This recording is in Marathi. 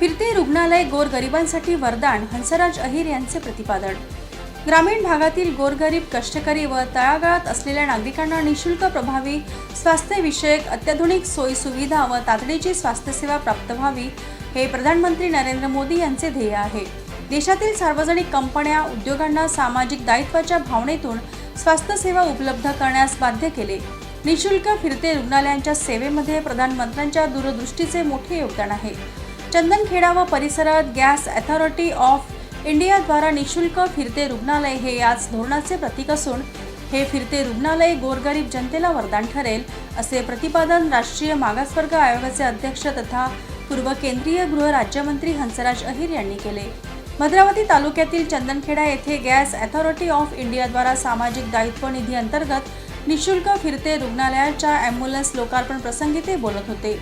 फिरते रुग्णालय गोरगरिबांसाठी वरदान हंसराज अहिर यांचे प्रतिपादन. ग्रामीण भागातील गोरगरीब कष्टकरी व तळागाळात असलेल्या नागरिकांना निशुल्क प्रभावी स्वास्थ्यविषयक अत्याधुनिक सोयीसुविधा व तातडीची स्वास्थ्यसेवा प्राप्त व्हावी हे प्रधानमंत्री नरेंद्र मोदी यांचे ध्येय आहे. देशातील सार्वजनिक कंपन्या उद्योगांना सामाजिक दायित्वाच्या भावनेतून स्वास्थ्यसेवा उपलब्ध करण्यास बाध्य केले. निशुल्क फिरते रुग्णालयांच्या सेवेमध्ये प्रधानमंत्र्यांच्या दूरदृष्टीचे मोठे योगदान आहे. चंदनखेडा व परिसरात गॅस अथॉरिटी ऑफ इंडियाद्वारा निशुल्क फिरते रुग्णालय हे याच धोरणाचे प्रतीक असून हे फिरते रुग्णालय गोरगरीब जनतेला वरदान ठरेल असे प्रतिपादन राष्ट्रीय मागासवर्ग आयोगाचे अध्यक्ष तथा पूर्व केंद्रीय गृह राज्यमंत्री हंसराज अहिर यांनी केले. भद्रावती तालुक्यातील चंदनखेडा येथे गॅस अथॉरिटी ऑफ इंडियाद्वारा सामाजिक दायित्व निधी अंतर्गत निशुल्क फिरते रुग्णालयाच्या ॲम्ब्युलन्स लोकार्पण प्रसंगी ते बोलत होते.